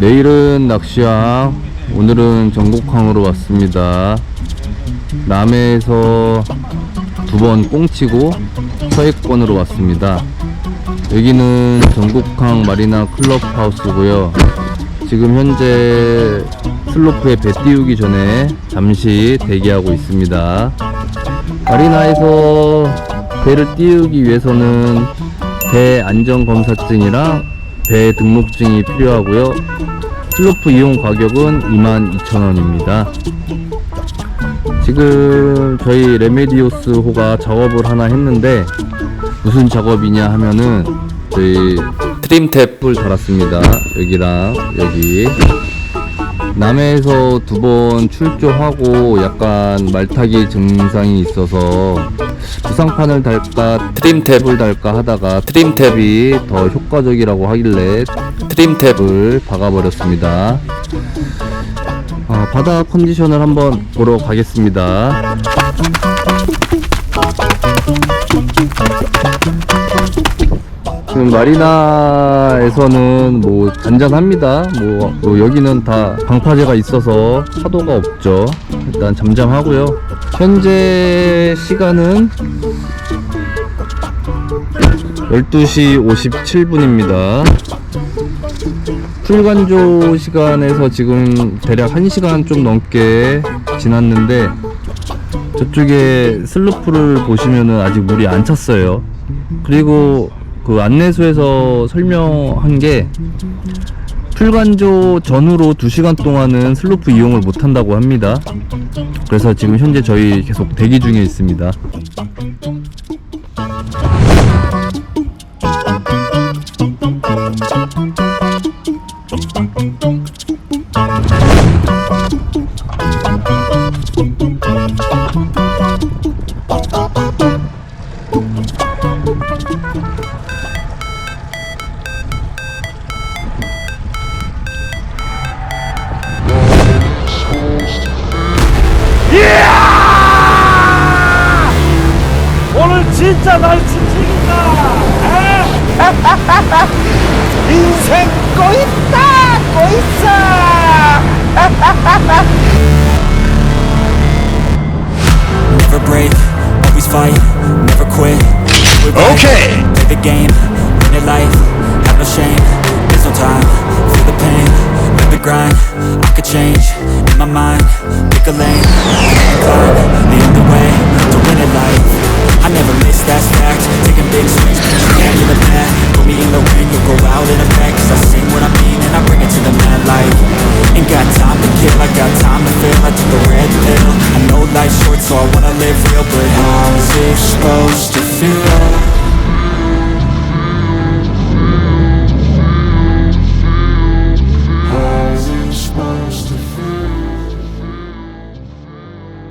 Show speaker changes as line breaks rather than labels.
내일은 낚시항, 오늘은 전국항으로 왔습니다. 남해에서 두 번 꽁치고 서해권으로 왔습니다. 여기는 전국항 마리나 클럽하우스고요. 지금 현재 슬로프에 배 띄우기 전에 잠시 대기하고 있습니다. 마리나에서 배를 띄우기 위해서는 배 안전검사증이랑 배 등록증이 필요하고요. 슬로프 이용 가격은 22,000원입니다. 지금 저희 레메디오스 호가 작업을 하나 했는데 무슨 작업이냐 하면은 저희 트림 탭을 달았습니다. 여기랑 여기 남해에서 두 번 출조하고 약간 말타기 증상이 있어서 부상판을 달까 트림탭을 달까 하다가 트림탭이 더 효과적이라고 하길래 트림탭을 박아버렸습니다. 어, 바다 컨디션을 한번 보러 가겠습니다. 지금 마리나에서는 뭐 잔잔합니다. 뭐, 뭐 여기는 다 방파제가 있어서 파도가 없죠. 일단 잠잠하고요. 현재 시간은 12시 57분입니다. 풀간조 시간에서 지금 대략 1시간 좀 넘게 지났는데 저쪽에 슬로프를 보시면은 아직 물이 안 찼어요. 그리고 그 안내소에서 설명한 게 풀간조 전후로 2시간 동안은 슬로프 이용을 못 한다고 합니다. 그래서 지금 현재 저희 계속 대기 중에 있습니다.
진짜 날 지치겠다. 인생 꼬있다, 꼬있어.
Never break, always fight, never quit. Do it right,
Okay.
Play the game, win it life, have no shame. There's no time, feel the pain, live the grind. I could change, in my mind, pick a lane. Go out in a bag. Cause I sing what I mean and I bring it to the mad light. Ain't got time to kill, I got time to feel. I took a red pill. I know life's short, so I wanna live real. But how's it supposed to feel?